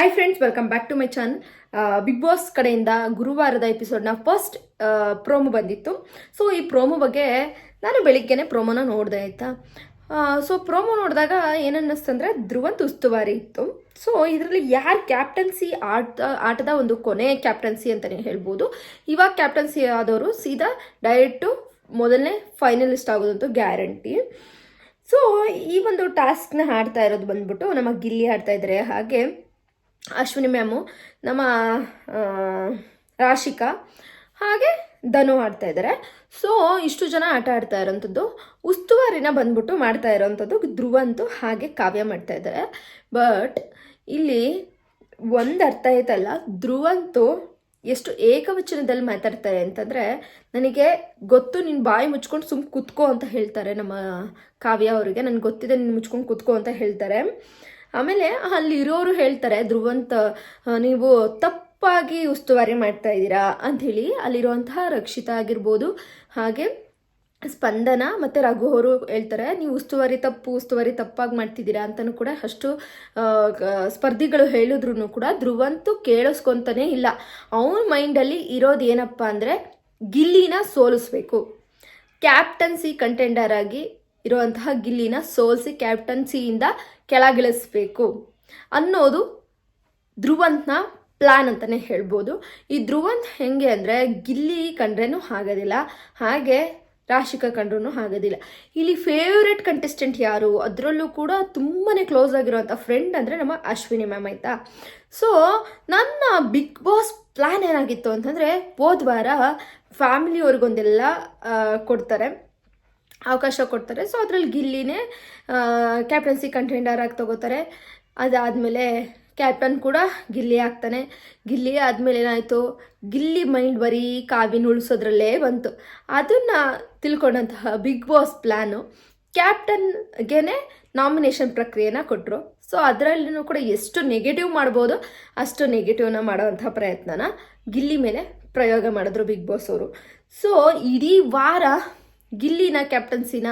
Hi friends welcome back to my channel Bigg Boss ಕಡೆಯಿಂದ ಗುರುವಾರದ ಎಪಿಸೋಡ್ನ ಫಸ್ಟ್ ಪ್ರೋಮೋ ಬಂದಿತ್ತು. ಸೊ ಈ ಪ್ರೋಮೋ ಬಗ್ಗೆ ನಾನು ಬೆಳಿಗ್ಗೆನೆ ಪ್ರೋಮೋನ ನೋಡಿದೆ ಆಯಿತಾ? ಸೊ ಪ್ರೋಮೋ ನೋಡಿದಾಗ ಏನನ್ನಿಸ್ತಂದ್ರೆ ಧ್ರುವಂತ್ ಉಸ್ತುವಾರಿ ಇತ್ತು. ಸೊ ಇದರಲ್ಲಿ ಯಾರು ಕ್ಯಾಪ್ಟನ್ಸಿ ಆಟ ಆಟದ ಒಂದು ಕೊನೆ ಕ್ಯಾಪ್ಟನ್ಸಿ ಅಂತಲೇ ಹೇಳ್ಬೋದು. ಇವಾಗ ಕ್ಯಾಪ್ಟನ್ಸಿ ಆದವರು ಸೀದಾ ಡೈರೆಕ್ಟು ಮೊದಲನೇ ಫೈನಲಿಸ್ಟ್ ಆಗೋದಂತೂ ಗ್ಯಾರಂಟಿ ಸೊ ಈ ಒಂದು ಟಾಸ್ಕ್ನ ಆಡ್ತಾ ಇರೋದು ಬಂದ್ಬಿಟ್ಟು ನಮ್ಮ ಗಿಲ್ಲಿ ಆಡ್ತಾ ಇದ್ದಾರೆ ಹಾಗೆ ಅಶ್ವಿನಿ ಮ್ಯಾಮು, ನಮ್ಮ ರಾಶಿಕಾ, ಹಾಗೆ ಧನು ಆಡ್ತಾ ಇದ್ದಾರೆ ಸೊ ಇಷ್ಟು ಜನ ಆಟ ಆಡ್ತಾ ಇರೋಂಥದ್ದು, ಉಸ್ತುವಾರಿನ ಬಂದ್ಬಿಟ್ಟು ಮಾಡ್ತಾ ಇರೋವಂಥದ್ದು ಧ್ರುವಂತು ಹಾಗೆ ಕಾವ್ಯ ಮಾಡ್ತಾ ಇದ್ದಾರೆ ಬಟ್ ಇಲ್ಲಿ ಒಂದು ಅರ್ಥ ಆಯ್ತಲ್ಲ ಧ್ರುವಂತು ಎಷ್ಟು ಏಕವಚನದಲ್ಲಿ ಮಾತಾಡ್ತಾರೆ ಅಂತಂದರೆ, ನನಗೆ ಗೊತ್ತು ನೀನು ಬಾಯಿ ಮುಚ್ಕೊಂಡು ಸುಮ್ ಕುತ್ಕೋ ಅಂತ ಹೇಳ್ತಾರೆ ನಮ್ಮ ಕಾವ್ಯ ಅವರಿಗೆ. ನನಗೆ ಗೊತ್ತಿದೆ ನೀನು ಮುಚ್ಕೊಂಡು ಕುತ್ಕೋ ಅಂತ ಹೇಳ್ತಾರೆ. ಆಮೇಲೆ ಅಲ್ಲಿರೋರು ಹೇಳ್ತಾರೆ, ಧ್ರುವಂತ ನೀವು ತಪ್ಪಾಗಿ ಉಸ್ತುವಾರಿ ಮಾಡ್ತಾ ಇದ್ದೀರಾ ಅಂಥೇಳಿ ಅಲ್ಲಿರುವಂತಹ ರಕ್ಷಿತ ಆಗಿರ್ಬೋದು. ಹಾಗೆ ಸ್ಪಂದನ ಮತ್ತು ರಘು ಅವರು ಹೇಳ್ತಾರೆ, ನೀವು ಉಸ್ತುವಾರಿ ತಪ್ಪು, ಉಸ್ತುವಾರಿ ತಪ್ಪಾಗಿ ಮಾಡ್ತಿದ್ದೀರಾ ಅಂತಲೂ ಕೂಡ ಅಷ್ಟು ಸ್ಪರ್ಧಿಗಳು ಹೇಳಿದ್ರು ಕೂಡ ಧ್ರುವಂತೂ ಕೇಳಿಸ್ಕೊಂತಾನೆ ಇಲ್ಲ. ಅವನ ಮೈಂಡಲ್ಲಿ ಇರೋದು ಏನಪ್ಪ ಅಂದರೆ ಗಿಲ್ಲಿನ ಸೋಲಿಸ್ಬೇಕು. ಕ್ಯಾಪ್ಟನ್ಸಿ ಕಂಟೆಂಡರ್ ಆಗಿ ಇರುವಂತಹ ಗಿಲ್ಲಿನ ಸೋಲ್ಸಿ ಕ್ಯಾಪ್ಟನ್ಸಿಯಿಂದ ಕೆಳಗಿಳಿಸ್ಬೇಕು. ಅನ್ನೋದು ಧ್ರುವಂತ್ನ ಪ್ಲಾನ್ ಅಂತಲೇ ಹೇಳ್ಬೋದು. ಈ ಧ್ರುವಂತ್ ಹೆಂಗೆ ಅಂದರೆ ಗಿಲ್ಲಿ ಕಂಡ್ರೇನು ಆಗೋದಿಲ್ಲ ಹಾಗೆ ರಾಶಿಕಾ ಕಂಡ್ರೂ ಆಗೋದಿಲ್ಲ ಇಲ್ಲಿ ಫೇವ್ರೆಟ್ ಕಂಟೆಸ್ಟೆಂಟ್ ಯಾರು? ಅದರಲ್ಲೂ ಕೂಡ ತುಂಬಾ ಕ್ಲೋಸ್ ಆಗಿರುವಂಥ ಫ್ರೆಂಡ್ ಅಂದರೆ ನಮ್ಮ ಅಶ್ವಿನಿ ಮ್ಯಾಮ್ ಆಯಿತಾ? ಸೊ ನನ್ನ ಬಿಗ್ ಬಾಸ್ ಪ್ಲ್ಯಾನ್ ಏನಾಗಿತ್ತು ಅಂತಂದರೆ ಹೋದ್ವಾರ ಫ್ಯಾಮಿಲಿಯವ್ರಿಗೊಂದೆಲ್ಲ ಕೊಡ್ತಾರೆ. ಅವಕಾಶ ಕೊಡ್ತಾರೆ. ಸೊ ಅದರಲ್ಲಿ ಗಿಲ್ಲಿನೇ ಕ್ಯಾಪ್ಟನ್ಸಿ ಕಂಟೆಂಡರ್ ಆಗಿ ತಗೋತಾರೆ. ಅದಾದಮೇಲೆ ಕ್ಯಾಪ್ಟನ್ ಕೂಡ ಗಿಲ್ಲಿ ಆಗ್ತಾನೆ. ಗಿಲ್ಲಿ ಆದಮೇಲೆ ಏನಾಯಿತು? ಗಿಲ್ಲಿ ಮೈಂಡ್ ಬರೀ ಕಾವಿನ ಉಳಿಸೋದ್ರಲ್ಲೇ ಬಂತು. ಅದನ್ನು ತಿಳ್ಕೊಂಡಂತಹ ಬಿಗ್ ಬಾಸ್ ಪ್ಲ್ಯಾನು ಕ್ಯಾಪ್ಟನ್ಗೇನೆ ನಾಮಿನೇಷನ್ ಪ್ರಕ್ರಿಯೆನ ಕೊಟ್ಟರು ಸೊ ಅದರಲ್ಲೂ ಕೂಡ ಎಷ್ಟು ನೆಗೆಟಿವ್ ಮಾಡ್ಬೋದು, ಅಷ್ಟು ನೆಗೆಟಿವ್ನ ಮಾಡೋವಂಥ ಪ್ರಯತ್ನನ ಗಿಲ್ಲಿ ಮೇಲೆ ಪ್ರಯೋಗ ಮಾಡಿದ್ರು ಬಿಗ್ ಬಾಸ್ ಅವರು. ಸೊ ಇಡೀ ವಾರ ಗಿಲ್ಲಿನ ಕ್ಯಾಪ್ಟನ್ಸಿನ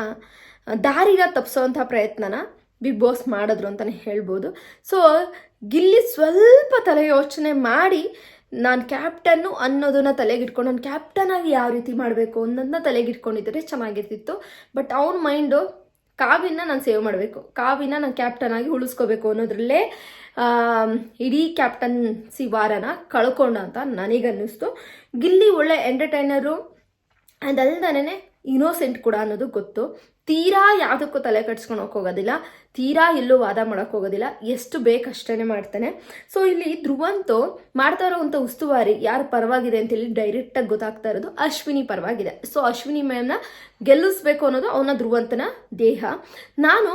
ದಾರಿನ ತಪ್ಪಿಸೋವಂಥ ಪ್ರಯತ್ನನ ಬಿಗ್ ಬಾಸ್ ಮಾಡಿದ್ರು ಅಂತಲೇ ಹೇಳ್ಬೋದು. ಸೊ ಗಿಲ್ಲಿ ಸ್ವಲ್ಪ ತಲೆ ಯೋಚನೆ ಮಾಡಿ, ನಾನು ಕ್ಯಾಪ್ಟನ್ನು ಅನ್ನೋದನ್ನ ತಲೆಗಿಟ್ಕೊಂಡು, ನಾನು ಕ್ಯಾಪ್ಟನ್ ಆಗಿ ಯಾವ ರೀತಿ ಮಾಡಬೇಕು ಅನ್ನೋದನ್ನ ತಲೆಗಿಟ್ಕೊಂಡಿದ್ದರೆ ಚೆನ್ನಾಗಿರ್ತಿತ್ತು. ಬಟ್ ಅವನ ಮೈಂಡು ಕಾವಿನ ನಾನು ಸೇವ್ ಮಾಡಬೇಕು. ಕಾವಿನ ನಾನು ಕ್ಯಾಪ್ಟನ್ ಆಗಿ ಉಳಿಸ್ಕೋಬೇಕು ಅನ್ನೋದ್ರಲ್ಲೇ ಇಡೀ ಕ್ಯಾಪ್ಟನ್ಸಿ ವಾರನ ಕಳ್ಕೊಂಡ ಅಂತ ನನಗನ್ನಿಸ್ತು. ಗಿಲ್ಲಿ ಒಳ್ಳೆ ಎಂಟರ್ಟೈನರು ಅದಲ್ದನೇ ಇನೋಸೆಂಟ್ ಕೂಡ ಅನ್ನೋದು ಗೊತ್ತು. ತೀರಾ ಯಾವುದಕ್ಕೂ ತಲೆ ಕಟ್ಸ್ಕೊಂಡು ಹೋಗೋದಿಲ್ಲ. ತೀರಾ ಎಲ್ಲೂ ವಾದ ಮಾಡೋಕೆ ಹೋಗೋದಿಲ್ಲ. ಎಷ್ಟು ಬೇಕಷ್ಟೇ ಮಾಡ್ತಾನೆ. ಸೊ ಇಲ್ಲಿ ಧ್ರುವಂತು ಮಾಡ್ತಾ ಇರೋವಂಥ ಉಸ್ತುವಾರಿ ಯಾರು ಪರವಾಗಿದೆ ಅಂತ ಹೇಳಿ ಡೈರೆಕ್ಟಾಗಿ ಗೊತ್ತಾಗ್ತಾ ಇರೋದು ಅಶ್ವಿನಿ ಪರವಾಗಿದೆ. ಸೊ ಅಶ್ವಿನಿ ಮ್ಯಾಮ್ನ ಗೆಲ್ಲಿಸ್ಬೇಕು ಅನ್ನೋದು ಅವನ ಧ್ರುವಂತನ ದೇಹ. ನಾನು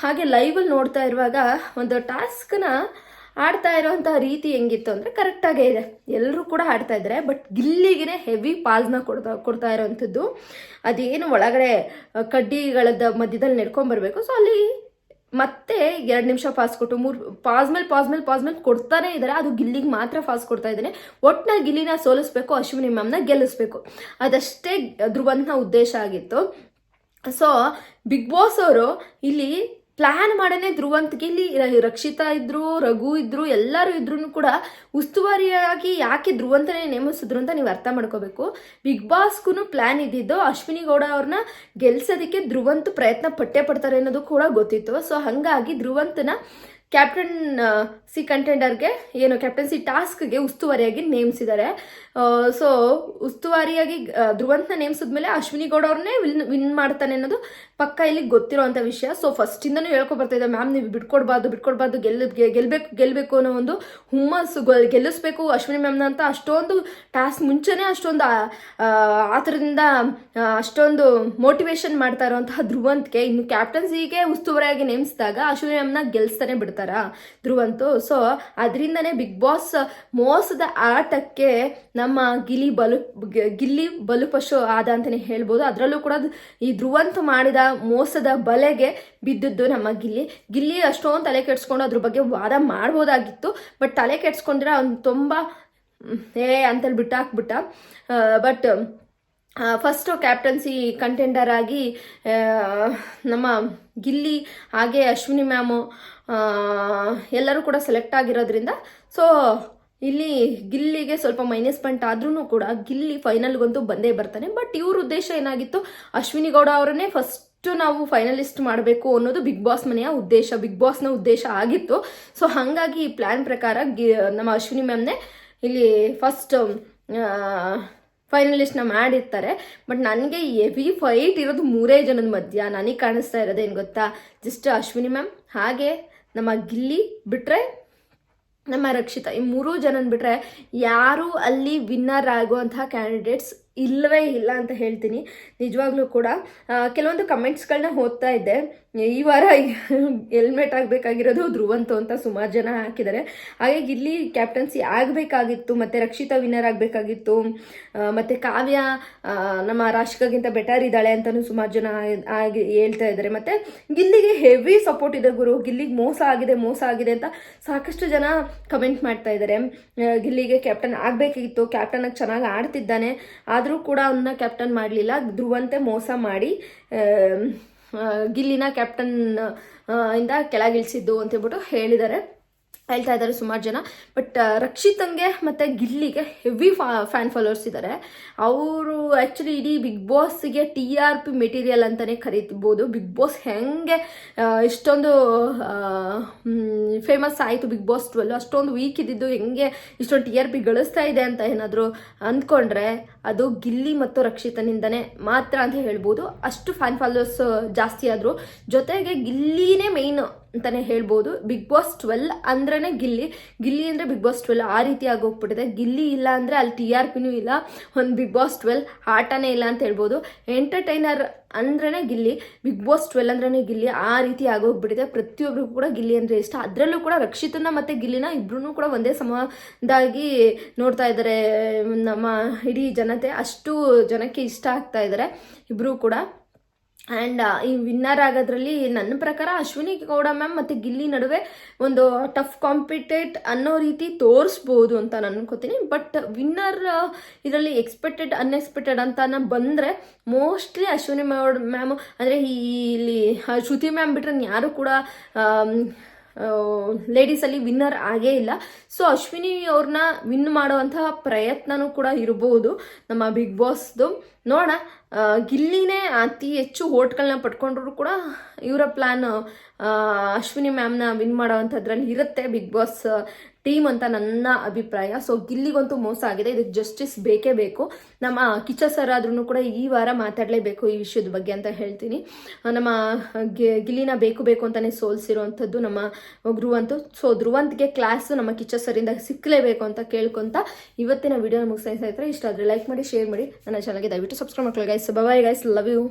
ಹಾಗೆ ಲೈವಲ್ಲಿ ನೋಡ್ತಾ ಇರುವಾಗ ಒಂದು ಟಾಸ್ಕ್ನ ಆಡ್ತಾ ಇರೋವಂಥ ರೀತಿ ಹೆಂಗಿತ್ತು ಅಂದರೆ ಕರೆಕ್ಟಾಗೇ ಇದೆ. ಎಲ್ಲರೂ ಕೂಡ ಆಡ್ತಾ ಇದ್ದಾರೆ ಬಟ್ ಗಿಲ್ಲಿಗೆ ಹೆವಿ ಪಾಸ್ನ ಕೊಡ್ತಾ ಕೊಡ್ತಾ ಇರೋವಂಥದ್ದು ಅದೇನು ಒಳಗಡೆ ಕಡ್ಡಿಗಳದ ಮಧ್ಯದಲ್ಲಿ ನೆಡ್ಕೊಂಬರ್ಬೇಕು ಸೊ ಅಲ್ಲಿ ಮತ್ತೆ ಎರಡು ನಿಮಿಷ ಪಾಸ್ ಕೊಟ್ಟು, ಮೂರು ಪಾಸ್ ಮೇಲೆ ಪಾಸ್ ಮೇಲೆ ಪಾಸ್ ಮೇಲೆ ಕೊಡ್ತಾನೆ ಇದ್ದಾರೆ ಅದು ಗಿಲ್ಲಿಗೆ ಮಾತ್ರ ಪಾಸ್ ಕೊಡ್ತಾ ಇದ್ದಾನೆ ಒಟ್ಟಿನಲ್ಲಿ ಗಿಲ್ಲಿನ ಸೋಲಿಸ್ಬೇಕು, ಅಶ್ವಿನಿ ಮ್ಯಾಮ್ನ ಗೆಲ್ಲಿಸ್ಬೇಕು. ಅದಷ್ಟೇ ಧ್ರುವಂತನ ಉದ್ದೇಶ ಆಗಿತ್ತು. ಸೊ ಬಿಗ್ ಬಾಸ್ ಅವರು ಇಲ್ಲಿ ಪ್ಲಾನ್ ಮಾಡೇ ಧ್ರುವಂತಿಗೆ ಇಲ್ಲಿ ರಕ್ಷಿತಾ ಇದ್ರು, ರಘು ಇದ್ರು, ಎಲ್ಲರೂ ಇದ್ರು ಕೂಡ ಉಸ್ತುವಾರಿಯಾಗಿ ಯಾಕೆ ಧ್ರುವಂತನೇ ನೇಮಿಸಿದ್ರು ಅಂತ ನೀವು ಅರ್ಥ ಮಾಡ್ಕೋಬೇಕು. ಬಿಗ್ ಬಾಸ್ಗೂ ಪ್ಲಾನ್ ಇದ್ದಿದ್ದು ಅಶ್ವಿನಿ ಗೌಡ ಅವ್ರನ್ನ ಗೆಲ್ಸೋದಕ್ಕೆ ಧ್ರುವಂತ್ ಪ್ರಯತ್ನ ಪಟ್ಟೆ ಪಡ್ತಾರೆ ಅನ್ನೋದು ಕೂಡ ಗೊತ್ತಿತ್ತು. ಸೊ ಹಾಗಾಗಿ ಧ್ರುವಂತನ ಕ್ಯಾಪ್ಟನ್ ಸಿ ಕಂಟೆಂಡರ್ಗೆ ಏನು ಕ್ಯಾಪ್ಟನ್ಸಿ ಟಾಸ್ಕ್ಗೆ ಉಸ್ತುವಾರಿಯಾಗಿ ನೇಮಿಸಿದ್ದಾರೆ. ಸೊ ಉಸ್ತುವಾರಿಯಾಗಿ ಧ್ರುವಂತನ ಧ್ರುವಂತನ ನೇಮಿಸಿದ್ಮೇಲೆ ಅಶ್ವಿನಿ ಗೌಡ ಅವ್ರನ್ನೇ ವಿನ್ ವಿನ್ ಮಾಡ್ತಾನೆ ಅನ್ನೋದು ಪಕ್ಕ ಇಲ್ಲಿ ಗೊತ್ತಿರೋವಂಥ ವಿಷಯ. ಸೊ ಫಸ್ಟಿಂದನೂ ಹೇಳ್ಕೊ ಬರ್ತಾ ಇದ್ದೆ, ಮ್ಯಾಮ್, ನೀವು ಬಿಟ್ಕೊಡ್ಬಾರ್ದು ಬಿಟ್ಕೊಡ್ಬಾರ್ದು ಗೆಲ್ ಗೆಲ್ಬೇಕು ಗೆಲ್ಬೇಕು ಅನ್ನೋ ಒಂದು ಹುಮ್ಮಸ್ಸು ಗೆಲ್- ಗೆಲ್ಲಿಸ್ಬೇಕು ಅಶ್ವಿನಿ ಮ್ಯಾಮ್ನ ಅಂತ ಅಷ್ಟೊಂದು ಟಾಸ್ಕ್ ಮುಂಚೆನೇ ಅಷ್ಟೊಂದು, ಆ- ಅಷ್ಟೊಂದು ಮೋಟಿವೇಶನ್ ಮಾಡ್ತಾ ಇರುವಂತಹ ಧ್ರುವಂತ್ಗೆ ಇನ್ನು ಕ್ಯಾಪ್ಟನ್ಸಿಗೆ ಉಸ್ತುವಾರಿಯಾಗಿ ನೇಮಿಸಿದಾಗ ಅಶ್ವಿನಿ ಮ್ಯಾಮ್ನ ಗೆಲ್ಸ್ತಾನೆ ಬಿಡ್ತಾರ. ಧ್ರುವಂತು ಸೊ ಅದರಿಂದನೇ ಬಿಗ್ ಬಾಸ್ ಮೋಸದ ಆಟಕ್ಕೆ ನಮ್ಮ ಗಿಲಿ ಬಲು, ಗಿಲ್ಲಿ ಬಲುಪಶು ಆದ ಅಂತಲೇ ಹೇಳ್ಬೋದು. ಅದರಲ್ಲೂ ಕೂಡ ಈ ಧ್ರುವಂತು ಮಾಡಿದ ಮೋಸದ ಬಲೆಗೆ ಬಿದ್ದದ್ದು ನಮ್ಮ ಗಿಲ್ಲಿ. ಗಿಲ್ಲಿ ಅಷ್ಟೊಂದು ತಲೆ ಕೆಡ್ಸ್ಕೊಂಡು ಅದ್ರ ಬಗ್ಗೆ ವಾದ ಮಾಡ್ಬೋದಾಗಿತ್ತು ಬಟ್ ತಲೆ ಕೆಡ್ಸ್ಕೊಂಡ್ರೆ ಅವ್ನು ತುಂಬ ಏ ಅಂತೇಳಿ ಬಿಟ್ಟಾಕ್ಬಿಟ್ಟ ಬಟ್ ಫಸ್ಟು ಕ್ಯಾಪ್ಟನ್ಸಿ ಕಂಟೆಂಡರ್ ಆಗಿ ನಮ್ಮ ಗಿಲ್ಲಿ, ಹಾಗೆ ಅಶ್ವಿನಿ ಮ್ಯಾಮು ಎಲ್ಲರೂ ಕೂಡ ಸೆಲೆಕ್ಟ್ ಆಗಿರೋದ್ರಿಂದ ಸೊ ಇಲ್ಲಿ ಗಿಲ್ಲಿಗೆ ಸ್ವಲ್ಪ ಮೈನಸ್ ಪಾಯಿಂಟ್ ಆದ್ರೂ ಕೂಡ ಗಿಲ್ಲಿ ಫೈನಲ್ಗಂತೂ ಬಂದೇ ಬರ್ತಾನೆ. ಬಟ್ ಇವ್ರ ಉದ್ದೇಶ ಏನಾಗಿತ್ತು? ಅಶ್ವಿನಿ ಗೌಡ ಅವರನ್ನೇ ಫಸ್ಟ್ ನಾವು ಫೈನಲಿಸ್ಟ್ ಮಾಡಬೇಕು ಅನ್ನೋದು ಬಿಗ್ ಬಾಸ್ ಮನೆಯ ಉದ್ದೇಶ ಬಿಗ್ ಬಾಸ್ನ ಉದ್ದೇಶ ಆಗಿತ್ತು. ಸೊ ಹಾಗಾಗಿ ಈ ಪ್ಲ್ಯಾನ್ ಪ್ರಕಾರ ನಮ್ಮ ಅಶ್ವಿನಿ ಮ್ಯಾಮ್ನೇ ಇಲ್ಲಿ ಫಸ್ಟ್ ಫೈನಲಿಸ್ಟ್ನ ಮಾಡಿರ್ತಾರೆ. ಬಟ್ ನನಗೆ ಹೆವಿ ಫೈಟ್ ಇರೋದು ಮೂರೇ ಜನದ ಮಧ್ಯ. ನನಗೆ ಕಾಣಿಸ್ತಾ ಇರೋದೇನು ಗೊತ್ತಾ? ಜಸ್ಟ್ ಅಶ್ವಿನಿ ಮ್ಯಾಮ್ ಹಾಗೆ ನಮ್ಮ ಗಿಲ್ಲಿ ಬಿಟ್ರೆ, ನಮ್ಮ ರಕ್ಷಿತ. ಈ ಮೂರೂ ಜನನ ಬಿಟ್ರೆ ಯಾರು ಅಲ್ಲಿ ವಿನ್ನರ್ ಆಗುವಂತಹ ಕ್ಯಾಂಡಿಡೇಟ್ಸ್ ಇಲ್ಲವೇ ಇಲ್ಲ ಅಂತ ಹೇಳ್ತೀನಿ. ನಿಜವಾಗ್ಲೂ ಕೂಡ ಕೆಲವೊಂದು ಕಮೆಂಟ್ಸ್ಗಳನ್ನ ಓದ್ತಾ ಇದ್ದೆ ಈ ವಾರ ಹೆಲ್ಮೆಟ್ ಆಗಬೇಕಾಗಿರೋದು ಧ್ರುವಂತು ಅಂತ ಸುಮಾರು ಜನ ಹಾಕಿದ್ದಾರೆ. ಹಾಗೆ ಇಲ್ಲಿ ಕ್ಯಾಪ್ಟನ್ಸಿ ಆಗಬೇಕಾಗಿತ್ತು, ಮತ್ತು ರಕ್ಷಿತಾ ವಿನ್ನರ್ ಆಗಬೇಕಾಗಿತ್ತು ಮತ್ತು ಕಾವ್ಯ ನಮ್ಮ ರಾಶಿಕಾಗಿಂತ ಬೆಟರ್ ಇದ್ದಾಳೆ ಅಂತಲೂ ಸುಮಾರು ಜನ ಆಗಿ ಹೇಳ್ತಾ ಇದ್ದಾರೆ. ಮತ್ತು ಗಿಲ್ಲಿಗೆ ಹೆವಿ ಸಪೋರ್ಟ್ ಇದೆ ಗುರು. ಗಿಲ್ಲಿಗೆ ಮೋಸ ಆಗಿದೆ ಮೋಸ ಆಗಿದೆ ಅಂತ ಸಾಕಷ್ಟು ಜನ ಕಮೆಂಟ್ ಮಾಡ್ತಾ ಇದ್ದಾರೆ. ಗಿಲ್ಲಿಗೆ ಕ್ಯಾಪ್ಟನ್ ಆಗಬೇಕಿತ್ತು. ಕ್ಯಾಪ್ಟನ್ ಆಗಿ ಚೆನ್ನಾಗಿ ಆಡ್ತಿದ್ದಾನೆ. ಆದರೂ ಕೂಡ ಅವನ್ನ ಕ್ಯಾಪ್ಟನ್ ಮಾಡಲಿಲ್ಲ. ಧ್ರುವಂತೆ ಮೋಸ ಮಾಡಿ ಗಿಲ್ಲಿನ ಕ್ಯಾಪ್ಟನ್ ಇಂದ ಕೆಳಗಿಳಿಸಿದ್ದು ಅಂತ ಹೇಳ್ಬಿಟ್ಟು ಹೇಳಿದ್ದಾರೆ. ಹೇಳ್ತಾ ಇದ್ದಾರೆ ಸುಮಾರು ಜನ. ಬಟ್ ರಕ್ಷಿತಂಗೆ ಮತ್ತು ಗಿಲ್ಲಿಗೆ ಹೆವಿ ಫಾ ಫ್ಯಾನ್ ಫಾಲೋವರ್ಸ್ ಇದ್ದಾರೆ ಅವರು ಆ್ಯಕ್ಚುಲಿ ಇಡೀ ಬಿಗ್ ಬಾಸ್ಗೆ ಟಿ ಆರ್ ಪಿ ಮೆಟೀರಿಯಲ್ ಅಂತಲೇ ಕರಿತಿರ್ಬೋದು ಬಿಗ್ ಬಾಸ್ ಹೆಂಗೆ ಇಷ್ಟೊಂದು ಫೇಮಸ್ ಆಯಿತು ಬಿಗ್ ಬಾಸ್ ಟ್ವೆಲ್ ಅಷ್ಟೊಂದು ವೀಕ್ ಇದ್ದಿದ್ದು ಹೆಂಗೆ ಇಷ್ಟೊಂದು ಟಿ ಆರ್ ಪಿ ಗಳಿಸ್ತಾ ಇದೆ ಅಂತ ಏನಾದರೂ ಅಂದ್ಕೊಂಡ್ರೆ ಅದು ಗಿಲ್ಲಿ ಮತ್ತು ರಕ್ಷಿತನಿಂದನೇ ಮಾತ್ರ ಅಂತ ಹೇಳ್ಬೋದು. ಅಷ್ಟು ಫ್ಯಾನ್ ಫಾಲೋವರ್ಸ್ ಜಾಸ್ತಿ ಆದರು. ಜೊತೆಗೆ ಗಿಲ್ಲಿನೇ ಮೇಯ್ನ್ ಅಂತಲೇ ಹೇಳ್ಬೋದು. ಬಿಗ್ ಬಾಸ್ ಟ್ವೆಲ್ ಅಂದ್ರೆ ಗಿಲ್ಲಿ. ಗಿಲ್ಲಿ ಅಂದರೆ ಬಿಗ್ ಬಾಸ್ ಟ್ವೆಲ್ ಆ ರೀತಿ ಆಗೋಗ್ಬಿಟ್ಟಿದೆ. ಗಿಲ್ಲಿ ಇಲ್ಲ ಅಂದರೆ ಅಲ್ಲಿ ಟಿ ಆರ್ ಪಿನೂ ಇಲ್ಲ. ಒಂದು ಬಿಗ್ ಬಾಸ್ ಟ್ವೆಲ್ ಆಟನೇ ಇಲ್ಲ ಅಂತ ಹೇಳ್ಬೋದು. ಎಂಟರ್ಟೈನರ್ ಅಂದ್ರೆ ಗಿಲ್ಲಿ. ಬಿಗ್ ಬಾಸ್ ಟ್ವೆಲ್ ಅಂದ್ರೆ ಗಿಲ್ಲಿ. ಆ ರೀತಿ ಆಗೋಗ್ಬಿಟ್ಟಿದೆ. ಪ್ರತಿಯೊಬ್ಬರಿಗೂ ಕೂಡ ಗಿಲ್ಲಿ ಅಂದರೆ ಇಷ್ಟ. ಅದರಲ್ಲೂ ಕೂಡ ರಕ್ಷಿತನ ಮತ್ತು ಗಿಲ್ಲಿನ ಇಬ್ಬರೂ ಕೂಡ ಒಂದೇ ಸಮದಾಗಿ ನೋಡ್ತಾ ಇದ್ದಾರೆ ನಮ್ಮ ಇಡೀ ಜನತೆ. ಅಷ್ಟು ಜನಕ್ಕೆ ಇಷ್ಟ ಆಗ್ತಾ ಇದ್ದಾರೆ ಇಬ್ಬರೂ ಕೂಡ. ಆ್ಯಂಡ್ ಈ ವಿನ್ನರ್ ಆಗೋದ್ರಲ್ಲಿ ನನ್ನ ಪ್ರಕಾರ ಅಶ್ವಿನಿ ಗೌಡ ಮ್ಯಾಮ್ ಮತ್ತು ಗಿಲ್ಲಿ ನಡುವೆ ಒಂದು ಟಫ್ ಕಾಂಪಿಟೇಟ್ ಅನ್ನೋ ರೀತಿ ತೋರಿಸ್ಬೋದು ಅಂತ ನಾನು ಅನ್ಕೋತೀನಿ. ಬಟ್ ವಿನ್ನರ್ ಇದರಲ್ಲಿ ಎಕ್ಸ್ಪೆಕ್ಟೆಡ್ ಅನ್ಎಕ್ಸ್ಪೆಕ್ಟೆಡ್ ಅಂತ ಬಂದರೆ ಮೋಸ್ಟ್ಲಿ ಅಶ್ವಿನಿ ಮ್ಯಾಮ್ ಅಂದರೆ ಇಲ್ಲಿ ಶ್ರುತಿ ಮ್ಯಾಮ್ ಬಿಟ್ರೆ ಯಾರು ಕೂಡ ಆಮ್, ಲೇಡೀಸಲ್ಲಿ ವಿನ್ನರ್ ಆಗೇ ಇಲ್ಲ. ಸೊ ಅಶ್ವಿನಿ ಅವ್ರನ್ನ ವಿನ್ ಮಾಡುವಂತಹ ಪ್ರಯತ್ನನೂ ಕೂಡ ಇರಬಹುದು ನಮ್ಮ ಬಿಗ್ ಬಾಸ್ದು ನೋಡ ಗಿಲ್ಲಿನೇ ಅತಿ ಹೆಚ್ಚು ಓಟ್ಗಳನ್ನ ಪಡ್ಕೊಂಡ್ರು ಕೂಡ ಇವರ ಪ್ಲ್ಯಾನ್ ಅಶ್ವಿನಿ ಮ್ಯಾಮ್ನ ವಿನ್ ಮಾಡೋವಂಥದ್ರಲ್ಲಿ ಇರುತ್ತೆ ಬಿಗ್ ಬಾಸ್ ಟೀಮ್ ಅಂತ ನನ್ನ ಅಭಿಪ್ರಾಯ. ಸೊ ಗಿಲ್ಲಿಗಂತೂ ಮೋಸ ಆಗಿದೆ. ಇದಕ್ಕೆ ಜಸ್ಟಿಸ್ ಬೇಕೇ ಬೇಕು. ನಮ್ಮ ಕಿಚ್ಚ ಸರ್ ಆದ್ರೂ ಕೂಡ ಈ ವಾರ ಮಾತಾಡಲೇಬೇಕು ಈ ವಿಷಯದ ಬಗ್ಗೆ ಅಂತ ಹೇಳ್ತೀನಿ. ನಮ್ಮ ಗಿಲ್ಲಿನ ಬೇಕು ಬೇಕು ಅಂತಾನೆ ಸೋಲ್ಸಿರುವಂಥದ್ದು ನಮ್ಮ ಧ್ರುವಂತು. ಸೊ ಧ್ರುವಂತ್ಗೆ ಕ್ಲಾಸ್ ನಮ್ಮ ಕಿಚ್ಚ ಸರಿಂದ ಸಿಕ್ಕಲೇಬೇಕು ಅಂತ ಕೇಳ್ಕೊಂತ ಇವತ್ತಿನ ವಿಡಿಯೋ ಮುಗಿಸ್ತಾ ಇಷ್ಟ ಆದರೆ ಲೈಕ್ ಮಾಡಿ ಶೇರ್ ಮಾಡಿ. ನನ್ನ ಚಾನಲ್ಗೆ ದಯವಿಟ್ಟು ಸಬ್ಸ್ಕ್ರೈಬ್ ಮಾಡ್ಕೊಳ್ಳಿ guys bye guys love you